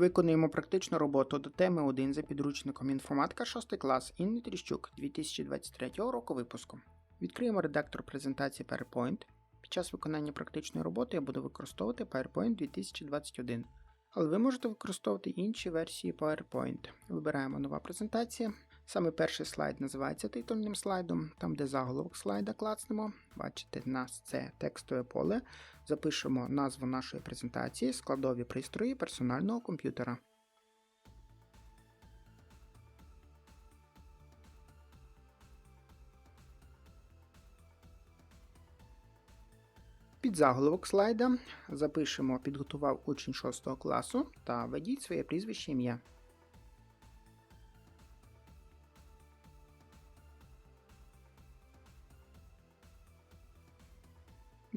Виконуємо практичну роботу до теми 1 за підручником інформатика 6 клас Інни Тріщук 2023 року випуску. Відкриємо редактор презентації PowerPoint. Під час виконання практичної роботи я буду використовувати PowerPoint 2021. Але ви можете використовувати інші версії PowerPoint. Вибираємо нова презентація. Саме перший слайд називається титульним слайдом, там де заголовок слайда клацнемо. Бачите, в нас це текстове поле. Запишемо назву нашої презентації, складові пристрої персонального комп'ютера. Під заголовок слайда запишемо підготував учень 6 класу та введіть своє прізвище ім'я.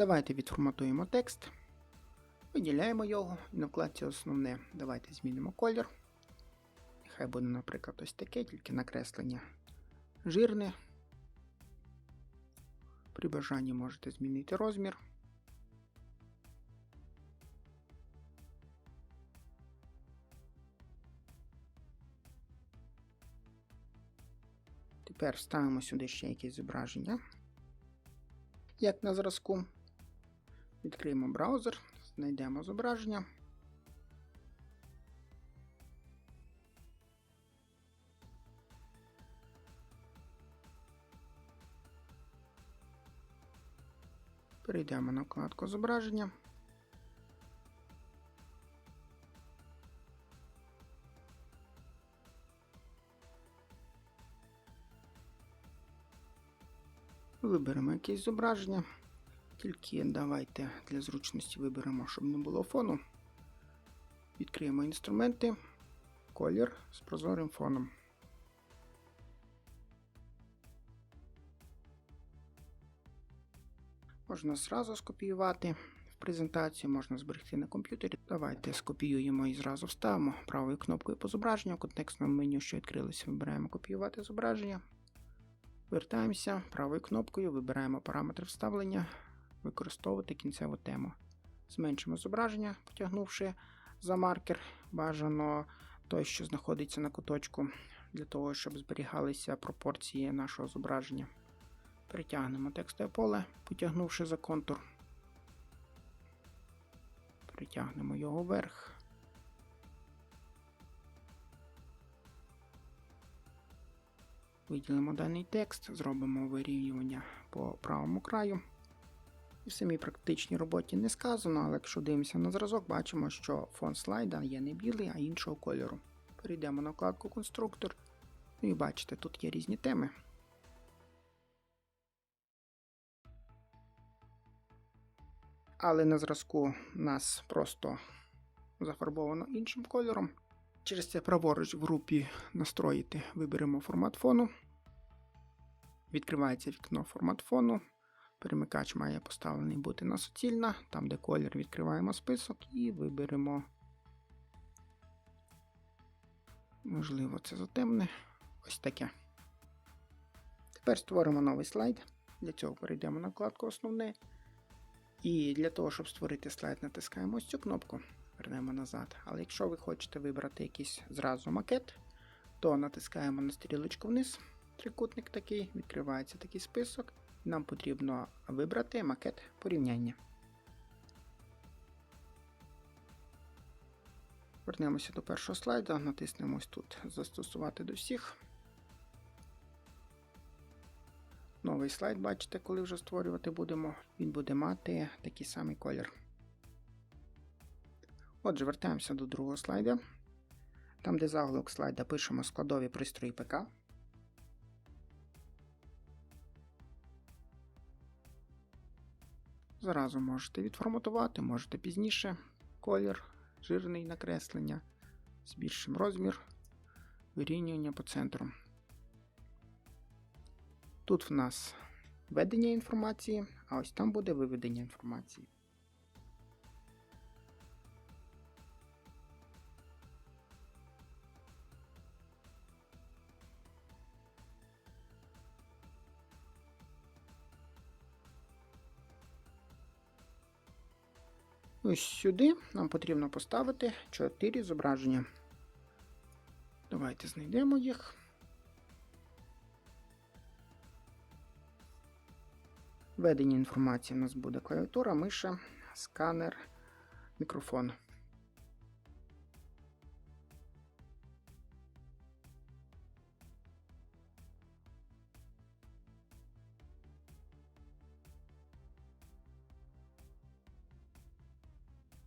Давайте відформатуємо текст, виділяємо його і на вкладці основне. Давайте змінимо колір. Нехай буде, наприклад, ось таке, тільки накреслення жирне. При бажанні можете змінити розмір. Тепер ставимо сюди ще якесь зображення, як на зразку. Відкриємо браузер, знайдемо зображення. Перейдемо на вкладку зображення. Виберемо якесь зображення. Тільки давайте для зручності виберемо, щоб не було фону. Відкриємо інструменти, колір з прозорим фоном. Можна зразу скопіювати в презентацію, можна зберегти на комп'ютері. Давайте скопіюємо і зразу вставимо правою кнопкою по зображенню. В контекстному меню, що відкрилося, вибираємо копіювати зображення. Вертаємося правою кнопкою, вибираємо параметри вставлення використовувати кінцеву тему. Зменшимо зображення, потягнувши за маркер, бажано той, що знаходиться на куточку, для того, щоб зберігалися пропорції нашого зображення. Перетягнемо текстове поле, потягнувши за контур. Перетягнемо його вверх. Виділимо даний текст, зробимо вирівнювання по правому краю. І в самій практичній роботі не сказано, але якщо дивимося на зразок, бачимо, що фон слайда є не білий, а іншого кольору. Перейдемо на вкладку Конструктор. Ну і бачите, тут є різні теми. Але на зразку нас просто зафарбовано іншим кольором. Через це праворуч в групі настроїти виберемо формат фону. Відкривається вікно формат фону. Перемикач має поставлений бути на суцільна, там, де колір, відкриваємо список і виберемо. Можливо, це затемне. Ось таке. Тепер створимо новий слайд. Для цього перейдемо на вкладку Основне. І для того, щоб створити слайд, натискаємо ось цю кнопку, вернемо назад. Але якщо ви хочете вибрати якийсь зразу макет, то натискаємо на стрілочку вниз, трикутник такий, відкривається такий список нам потрібно вибрати макет порівняння. Вернемося до першого слайду, натиснемо тут Застосувати до всіх. Новий слайд, бачите, коли вже створювати будемо, він буде мати такий самий колір. Отже, вертаємося до другого слайду. Там, де заголовок слайда, пишемо складові пристрої ПК. Зразу можете відформатувати, можете пізніше колір, жирний накреслення, збільшимо розмір, вирівнювання по центру. Тут в нас введення інформації, а ось там буде виведення інформації. Ось сюди нам потрібно поставити 4 зображення. Давайте знайдемо їх. Введення інформації у нас буде клавіатура, миша, сканер, мікрофон.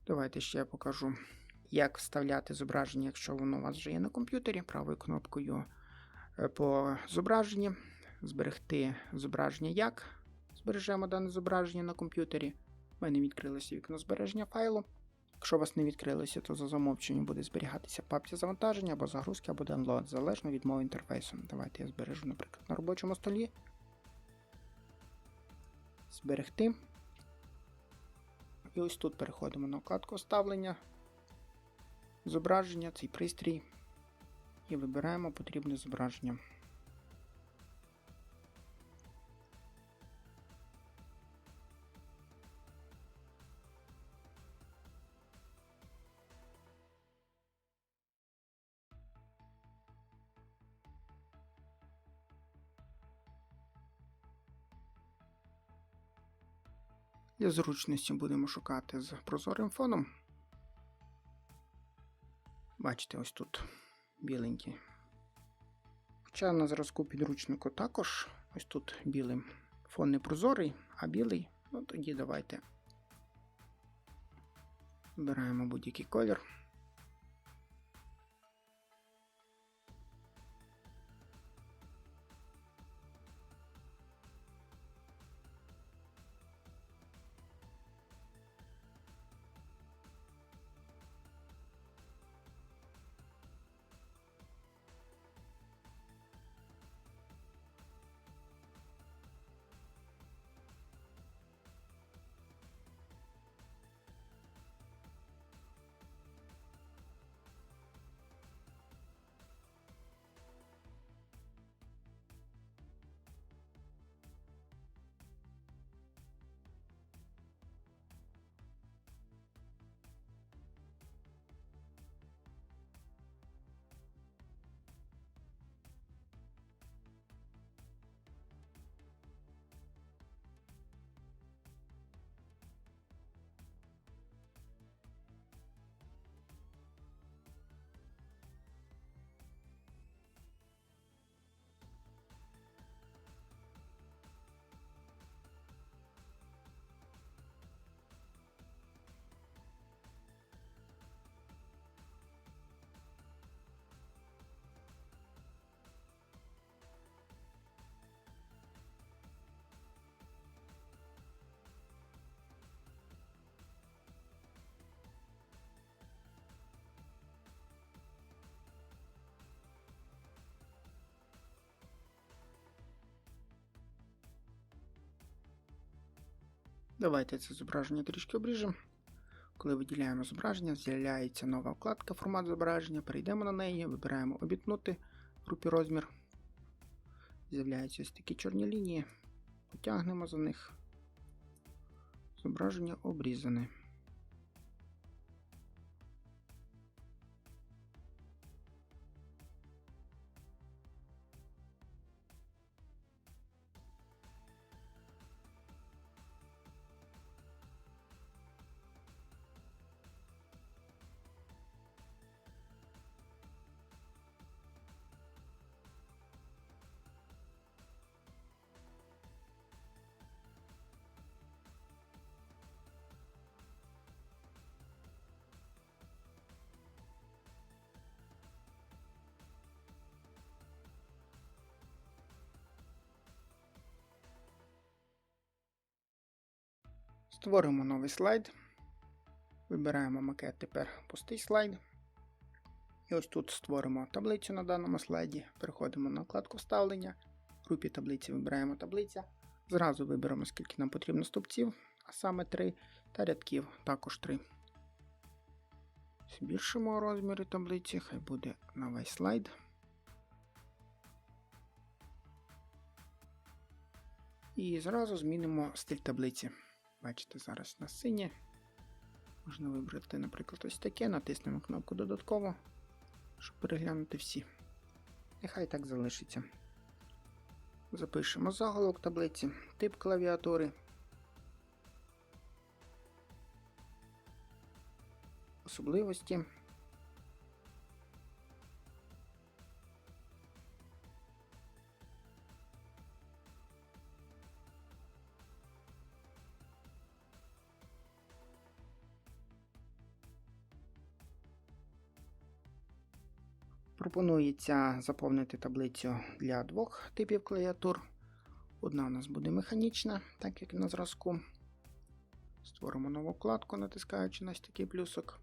Давайте ще я покажу, як вставляти зображення, якщо воно у вас вже є на комп'ютері. Правою кнопкою е, по зображенні. Зберегти зображення як. Збережемо дане зображення на комп'ютері. У мене відкрилося вікно збереження файлу. Якщо у вас не відкрилося, то за замовченням буде зберігатися папці завантаження або загрузки, або download, залежно від мови інтерфейсу. Давайте я збережу, наприклад, на робочому столі. Зберегти. І ось тут переходимо на вкладку Оставлення, зображення, цей пристрій. І вибираємо потрібне зображення. Для зручності будемо шукати з прозорим фоном. Бачите, ось тут біленький. Хоча на зразку підручнику також ось тут білим. Фон не прозорий, а білий. Ну тоді давайте обираємо будь-який колір. Давайте це зображення трішки обріжемо. Коли виділяємо зображення, з'являється нова вкладка формат зображення. Перейдемо на неї, вибираємо обітнути в групі розмір. З'являються ось такі чорні лінії. Потягнемо за них. Зображення обрізане. Створимо новий слайд. Вибираємо макет тепер пустий слайд. І ось тут створимо таблицю на даному слайді. Переходимо на вкладку вставлення. В групі таблиці вибираємо таблиця. Зразу виберемо, скільки нам потрібно стовпців, а саме 3, та рядків також 3. Збільшимо розміри таблиці, хай буде на весь слайд. І зразу змінимо стиль таблиці. Бачите, зараз на синє. Можна вибрати, наприклад, ось таке, натиснемо кнопку додатково, щоб переглянути всі. Нехай так залишиться. Запишемо заголовок таблиці, тип клавіатури. Особливості. Пропонується заповнити таблицю для двох типів клавіатур. Одна у нас буде механічна, так як на зразку. Створимо нову вкладку, натискаючи на такий плюсок.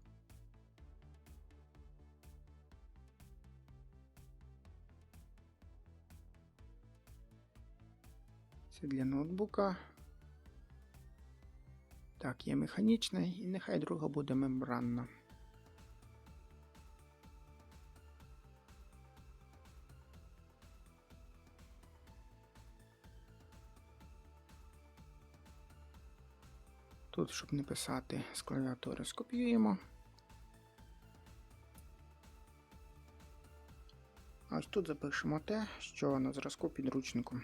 Це для ноутбука. Так, є механічна, і нехай друга буде мембранна. Тут, щоб не писати з клавіатури, скопіюємо. Ось тут запишемо те, що на зразку підручнику.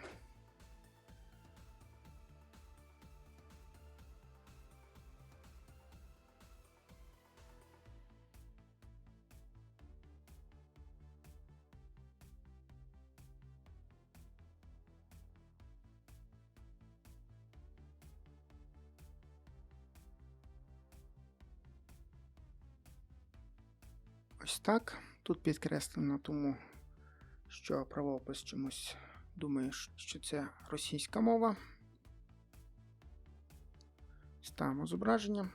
Ось так. Тут підкреслено тому, що правопис чомусь думає, що це російська мова. Ставимо зображення.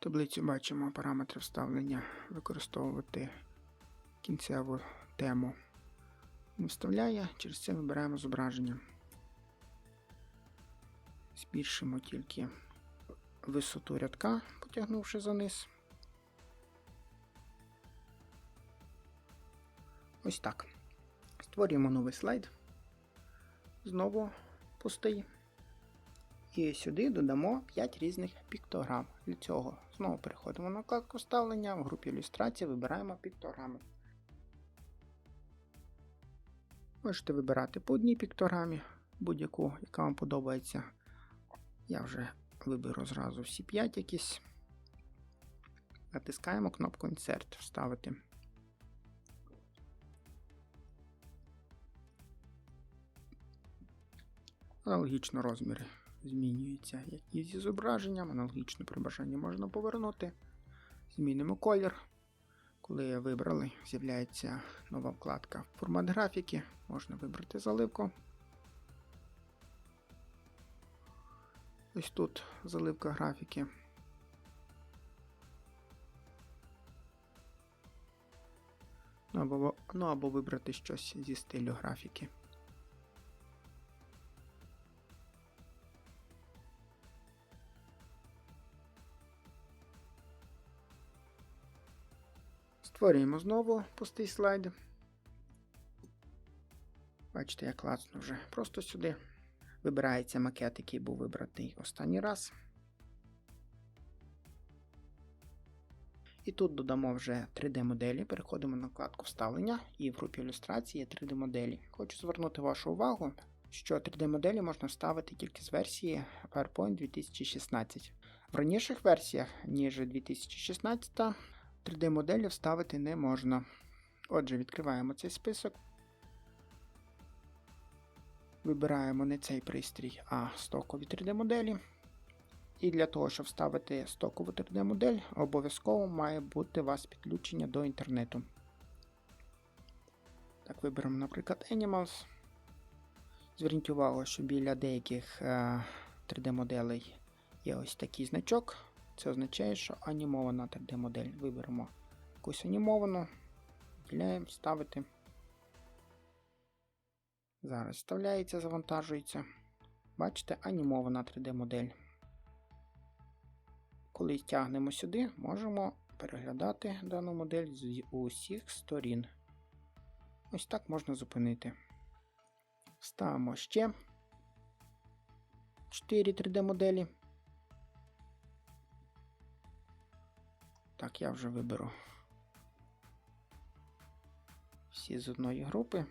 В таблиці бачимо параметри вставлення, використовувати кінцеву тему. Не вставляє, через це вибираємо зображення. Збільшимо тільки висоту рядка, потягнувши за низ. Ось так. Створюємо новий слайд. Знову пустий. І сюди додамо 5 різних піктограм. Для цього знову переходимо на вкладку вставлення, в групі ілюстрації вибираємо піктограми. Можете вибирати по одній піктограмі, будь-яку, яка вам подобається. Я вже виберу зразу всі 5 якісь. Натискаємо кнопку Insert вставити. Аналогічно розміри змінюються, як і зі зображенням. Аналогічно при бажанні можна повернути. Змінимо колір. Коли вибрали, з'являється нова вкладка Формат графіки. Можна вибрати заливку. Ось тут заливка графіки. Ну або, ну або вибрати щось зі стилю графіки. Створюємо знову пустий слайд. Бачите, я класно вже просто сюди. Вибирається макет, який був вибратий останній раз. І тут додамо вже 3D-моделі, переходимо на вкладку вставлення і в групі ілюстрації є 3D-моделі. Хочу звернути вашу увагу що 3D-моделі можна вставити тільки з версії PowerPoint 2016. В раніших версіях, ніж 2016, 3D-моделі вставити не можна. Отже, відкриваємо цей список. Вибираємо не цей пристрій, а стокові 3D-моделі. І для того, щоб вставити стокову 3D-модель, обов'язково має бути у вас підключення до інтернету. Так, виберемо, наприклад, Animals. Зверніть увагу, що біля деяких е, 3D-моделей є ось такий значок. Це означає, що анімована 3D-модель. Виберемо якусь анімовану, виділяємо, ставити. Зараз вставляється, завантажується. Бачите, анімована 3D-модель. Коли тягнемо сюди, можемо переглядати дану модель з усіх сторін. Ось так можна зупинити. Ставимо ще 4 3D-моделі. Так, я вже виберу всі з одної групи.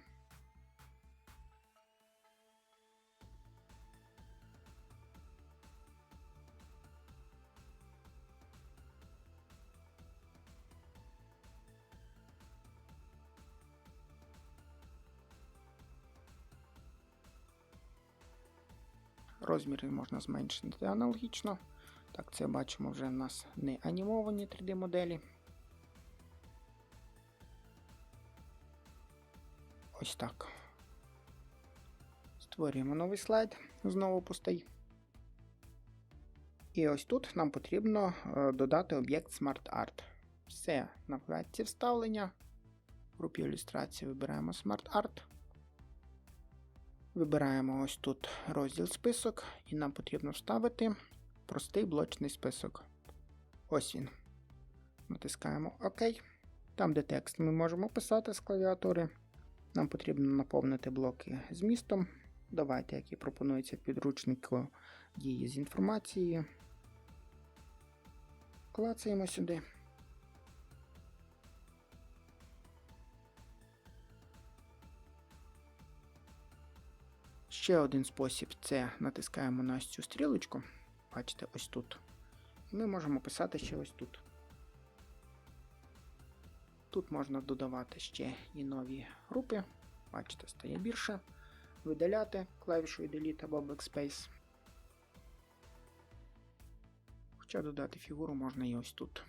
Розміри можна зменшити аналогічно. Так, це бачимо вже в нас не анімовані 3D-моделі. Ось так. Створюємо новий слайд, знову пустий. І ось тут нам потрібно е, додати об'єкт Smart Art. Все, на вкладці вставлення. В групі ілюстрації вибираємо Smart Art. Вибираємо ось тут розділ список, і нам потрібно вставити простий блочний список. Ось він. Натискаємо ОК. Там, де текст ми можемо писати з клавіатури. Нам потрібно наповнити блоки змістом. Давайте, які пропонується в підручнику дії з інформацією. Клацаємо сюди. Ще один спосіб це натискаємо на цю стрілочку. Бачите, ось тут. І ми можемо писати ще ось тут. Тут можна додавати ще і нові групи. Бачите, стає більше. Видаляти клавішою Delete або Backspace. Хоча додати фігуру можна і ось тут.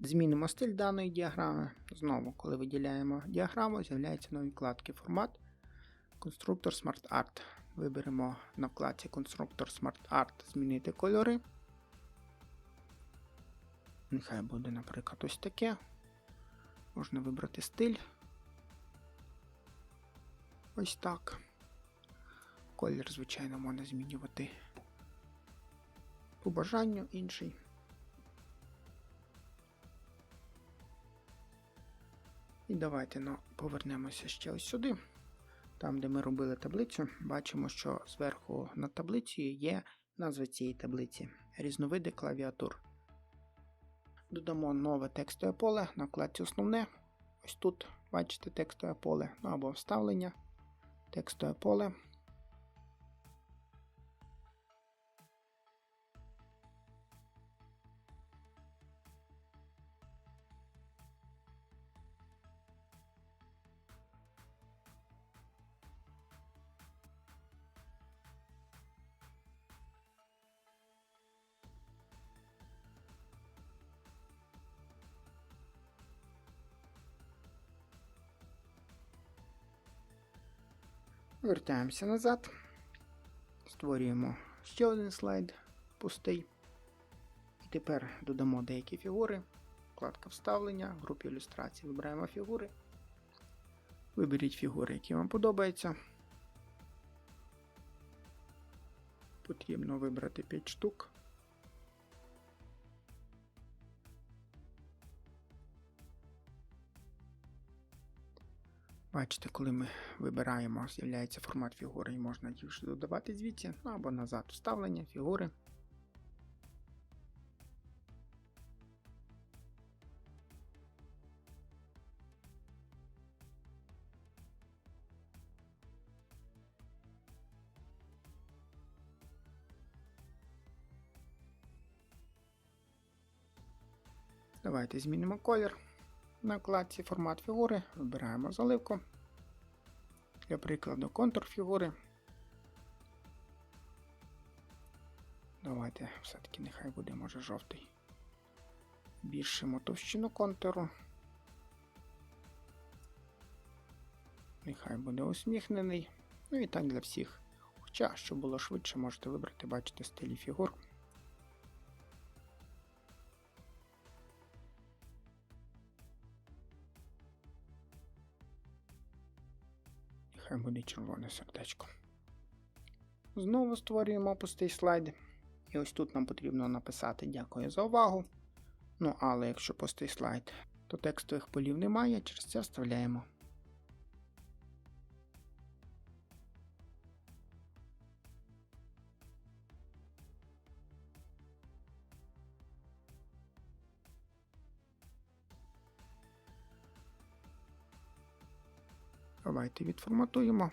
Змінимо стиль даної діаграми. Знову, коли виділяємо діаграму, з'являються нові вкладки формат. Конструктор Smart Art. Виберемо на вкладці Конструктор Smart Art змінити кольори. Нехай буде, наприклад, ось таке. Можна вибрати стиль. Ось так. Колір, звичайно, можна змінювати по бажанню інший. І давайте ну, повернемося ще ось сюди. Там, де ми робили таблицю, бачимо, що зверху над таблицею є назва цієї таблиці, різновиди клавіатур. Додамо нове текстове поле на вкладці Основне. Ось тут, бачите, текстове поле ну, або вставлення, текстове поле. Вертаємося назад. Створюємо ще один слайд пустий. І тепер додамо деякі фігури. Вкладка вставлення, в групі ілюстрації вибираємо фігури. Виберіть фігури, які вам подобаються. Потрібно вибрати 5 штук. Бачите, коли ми вибираємо, з'являється формат фігури і можна їх додавати звідси, ну або назад вставлення фігури. Давайте змінимо колір. На вкладці формат фігури вибираємо заливку. Для прикладу контур фігури. Давайте все-таки нехай буде може жовтий. Збільшимо товщину контуру. Нехай буде усміхнений. Ну і так для всіх. Хоча, щоб було швидше, можете вибрати, бачите, стилі фігур. Буде червоне сердечко. Знову створюємо пустий слайд. І ось тут нам потрібно написати дякую за увагу. Ну, але якщо пустий слайд, то текстових полів немає, через це вставляємо. Давайте відформатуємо.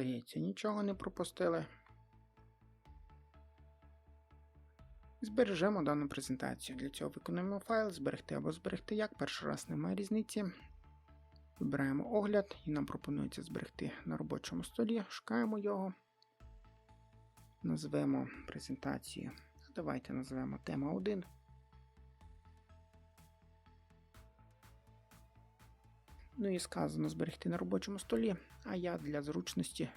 Здається, нічого не пропустили. Збережемо дану презентацію. Для цього виконуємо файл, зберегти або зберегти як. Перший раз немає різниці. Вибираємо огляд і нам пропонується зберегти на робочому столі. Шукаємо його. Назвемо презентацію. Давайте назвемо тема 1. Ну і сказано зберегти на робочому столі, а я для зручності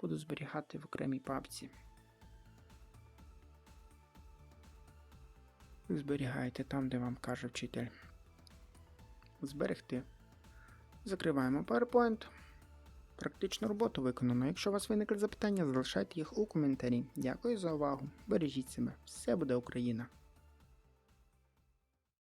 буду зберігати в окремій папці. Ви зберігаєте там, де вам каже вчитель. Зберегти. Закриваємо PowerPoint. Практичну роботу виконано. Якщо у вас виникли запитання, залишайте їх у коментарі. Дякую за увагу. Бережіть себе. Все буде Україна!